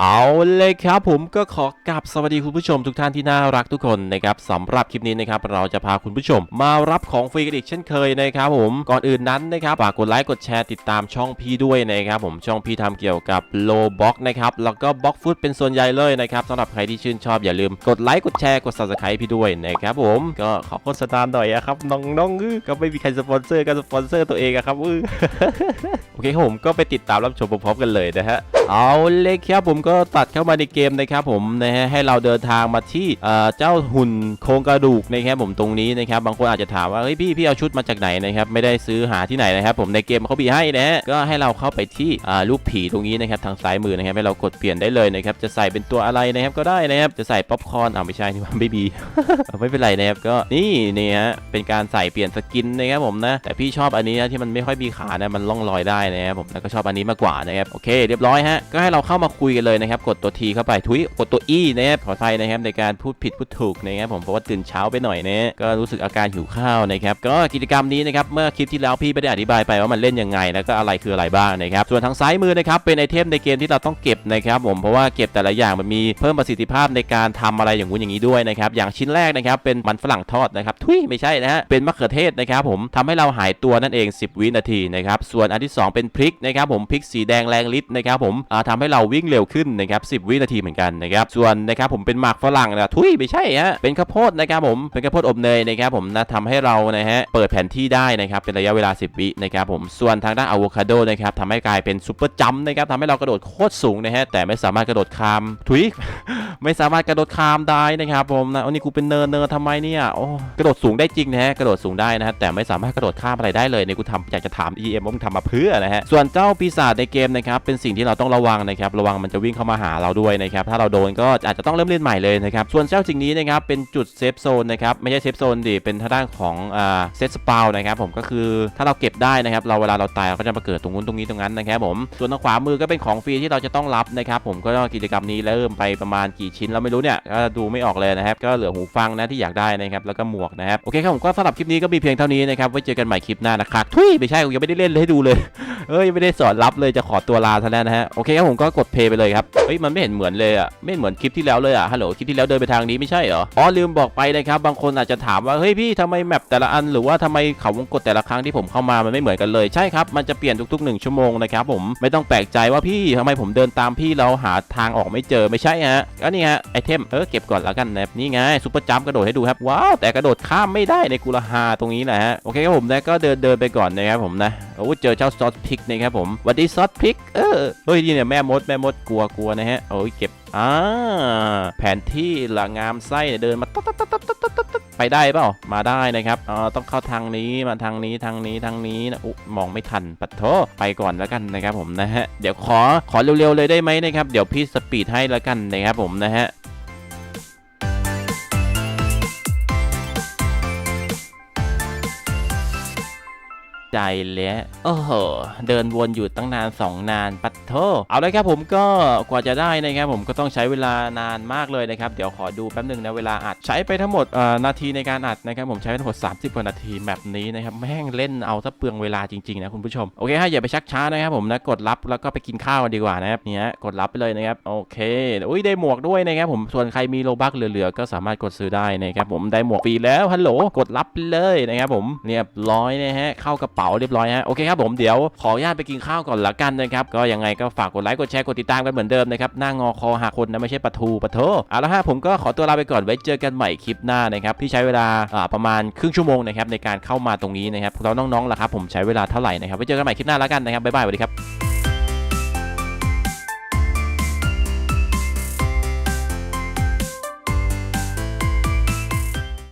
เอาเลยครับผมก็ขอกราบสวัสดีคุณผู้ชมทุกท่านที่น่ารักทุกคนนะครับสำหรับคลิปนี้นะครับเราจะพาคุณผู้ชม มารับของฟรีกันอีกเช่นเคยนะครับผมก่อนอื่นนั้นนะครับฝากกดไลค์กดแชร์ติดตามช่องพี่ด้วยนะครับผมช่องพี่ทำเกี่ยวกับโลบ็อกนะครับแล้วก็บ็อกฟุตเป็นส่วนใหญ่เลยนะครับสำหรับใครที่ชื่นชอบอย่าลืมกดไลค์กดแชร์กด subscribe พี่ด้วยนะครับผมก็ขอโฆษณาหน่อยครับน้องๆอื้อก็ไม่มีใครสปอนเซอร์ก็สปอนเซอร์ตัวเองครับอือโอเคผมก็ไปติดตามรับชมพร้อมๆกันเลยนะฮะเอาเลยครับผมก็ตัดเข้ามาในเกมนะครับผมนะฮะให้เราเดินทางมาที่เจ้าหุ่นโครงกระดูกนะครับผมตรงนี้นะครับบางคนอาจจะถามว่าเฮ้ยพี่พี่เอาชุดมาจากไหนนะครับไม่ได้ซื้อหาที่ไหนนะครับผมในเกมเขาบีให้นะฮะก็ให้เราเข้าไปที่อ่ารูปผีตรงนี้นะครับทางซ้ายมือนะครับให้เรากดเปลี่ยนได้เลยนะครับจะใส่เป็นตัวอะไรนะครับก็ได้นะครับจะใส่ป๊อปคอร์นอ่าไม่ใช่นี่ว่าไม่มีไม่เป็นไรนะครับก็นี่นี่ฮะเป็นการใส่เปลี่ยนสกินนะครับผมนะแต่พี่ชอบอันนี้นะที่มันไม่ค่อยมีขานะมันล่องลอยได้นะครับผมแล้วก็ชอบอันนี้มากกว่านะครับโอเค เรียบร้อยฮะก็ให้เราเข้ามาคุยกันเลยนะครับ กดตัวทีเข้าไปทุยกดตัว E นะครับขออภัยนะครับในการพูดผิดพูดถูกนะครับผมเพราะว่าตื่นเช้าไปหน่อยนะก็รู้สึกอาการหิวข้าวนะครับก็กิจกรรมนี้นะครับเมื่อคลิปที่แล้วพี่ไม่ได้อธิบายไปว่ามันเล่นยังไง แล้วก็อะไรคืออะไรบ้างนะครับส่วนทางซ้ายมือนะครับเป็นไอเทมในเกมที่เราต้องเก็บนะครับผมเพราะว่าเก็บแต่ละอย่างมันมีเพิ่มประสิทธิภาพในการทำอะไรอย่างงู้นอย่างนี้ด้วยนะครับอย่างชิ้นแรกนะครับเป็นมันฝรั่งทอดนะครับทุยไม่ใช่นะฮะเป็นมะเขือเทศนะครับผมทำให้เราหายตัวนั่นเอง 10 วินาทีนะครับส่วนอันที่สองเป็นพริกนะครับผมพริกสีแดงแรงฤทธิ์นะครับผมอ่าทำให้เราวิ่งเร็วขึ้นนะครับ10 วินาทีเหมือนกันนะครับส่วนนะครับผมเป็นหมากฝรั่งนะทุยไม่ใช่ฮะเป็นข้าวโพดนะครับผมเป็นข้าวโพดอบเนยนะครับผมนะทำให้เรานะฮะเปิดแผนที่ได้นะครับเป็นระยะเวลา 10 วินะครับผมส่วนทางด้านอะโวคาโดนะครับทำให้กลายเป็นซุปเปอร์จัมป์นะครับทำให้เรากระโดดโคตรสูงนะฮะแต่ไม่สามารถกระโดดข้ามทุยไม่สามารถกระโดดข้ามได้นะครับผมนะอันนี้กูเป็นเนินเนินทำไมเนี่ยโอ้กระโดดสูงได้จริงนะฮะกระโดดสูงได้นะฮะแต่ไม่สามารถกระโดดข้ามอะไรได้เลยเนี่ยกูทำอยากจะถาม EM ว่ามึงทำมาเพื่อนะฮะส่วนเจ้าปีศาจในเกมนะครับเป็นสิ่งที่เราต้องระวังนะครับระวังมันจะวิ่งเข้ามาหาเราด้วยนะครับถ้าเราโดนก็อาจจะต้องเริ่มเล่นใหม่เลยนะครับส่วนเจ้าสิ่งนี้นะครับเป็นจุดเซฟโซนนะครับไม่ใช่เซฟโซนดิเป็นทางด้านของอ่าเซตสปาวนะครับผมก็คือถ้าเราเก็บได้นะครับเราเวลาเราตายเราก็จะมาเกิดตรงนู้นตรงนี้ตรงนั้นนะครับผมส่วนทางขวามือก็เป็นของฟรีที่เราจะต้องรับนะครับผมก็กิจกรรมนี้เริ่มไปประมาณกี่ชิ้นแล้วไม่รู้เนี่ยก็ดูไม่ออกเลยนะครับก็เหลือหูฟังนะที่อยากได้นะครับแล้วก็หมวกนะครับโอเคครับผมก็สำหรับคลิปนี้ก็มีเพียงเท่านี้นะครับไว้เจอกันใหม่คลิปหน้านะครับทุยไม่ใช่ยังไม่ได้เล่นเลยให้ดูเลยเอ้ยไม่ได้สอนรับเลยจะขอตัวลาซะแล้วนะฮะโอเคครับผมก็กดเพย์ไปเลยครับเฮ้ยมันไม่เห็นเหมือนเลยอะไม่เหมือนคลิปที่แล้วเลยอะฮัลโหลคลิปที่แล้วเดินไปทางนี้ไม่ใช่เหรออ๋อลืมบอกไปนะครับบางคนอาจจะถามว่าเฮ้ยพี่ทำไมแมปแต่ละอันหรือว่าทำไมเขาวงกดแต่ละครั้งที่ผมเข้ามามันไม่เหมือนกันเลยใช่ครับมันจะเปลี่ยนทุกๆ1ชั่วโมงนะครับผมไม่ต้องแปลกใจว่าพี่ทำไมผมเดินตามพี่แล้วหาทางออกไม่เจอไม่ใช่ฮะก็นี่ฮะไอเทมเออเก็บก่อนแล้วกันนะนี่ไงซุปเปอร์จัมป์กระโดดให้ดูครับว้าวแต่กระโดดข้ามไม่ได้ในกุลาฮาตรงนี้นะฮะโอเคครับผมนะก็เดินเดินไปก่อนนะครับผมนะโอ้เจอเจ้าซอสพริกนะครับผมวัสดีซอสพริกเออเฮ้ยนี่เนี่ยแม่มดแม่มดกลัวกลัวนะฮะโอ้ยเก็บอ่าแผนที่ละงามไส้เนี่ยเดินมาตัดตัดตัดตัดตัดตัดตัดไปได้เปล่ามาได้นะครับอ่าต้องเข้าทางนี้มาทางนี้ทางนี้ทางนี้นะอุ๊มองไม่ทันปัดโทไปก่อนแล้วกันนะครับผมนะฮะเดี๋ยวขอขอเร็วๆเลยได้ไหมนะครับเดี๋ยวพี่สปีดให้แล้วกันนะครับผมนะฮะ ใจแล้วโอ้โหเดินวนอยู่ตั้งนาน 2 นานปัดโทเอาเลยครับผมก็กว่าจะได้นะครับผมก็ต้องใช้เวลานานมากเลยนะครับ เดี๋ยวขอดูแป๊บหนึงนะเวลาอัดใช้ไปทั้งหมดนาทีในการอัดนะครับผมใช้ไปทั้งหมด 30กว่านาทีแบบนี้นะครับแม่งเล่นเอาซะเปลืองเวลาจริงๆนะคุณผู้ชมโอเคฮะอย่าไปชักช้านะครับผมนะกดรับแล้วก็ไปกินข้าวกันดีกว่านะครับเนี่ยกดรับไปเลยนะครับโอเคอุ้ยได้หมวกด้วยนะครับผมส่วนใครมีโลบักเหลือๆก็สามารถกดซื้อได้นะครับผมได้หมวกฟรีแล้วฮัลโหลกดรับเลยนะครับผมเรียบร้อยนะฮะเข้ากระเป๋าเรียบร้อยฮะโอเคครับผมเดี๋ยวขออนุญาตไปกินข้าวก่อนละกันนะครับก็ยังไงก็ฝากกดไลค์กดแชร์กดติดตามกันเหมือนเดิมนะครับหน้างอคอหักคนนะไม่ใช่ปะทูปะโถเอาละฮะผมก็ขอตัวลาไปก่อนไว้เจอกันใหม่คลิปหน้านะครับที่ใช้เวลาอ่าประมาณครึ่งชั่วโมงนะครับในการเข้ามาตรงนี้นะครับแล้วน้องๆล่ะครับผมใช้เวลาเท่าไหร่นะครับไว้เจอกันใหม่คลิปหน้าละกันนะครับบ๊ายบายสวัสดีครับ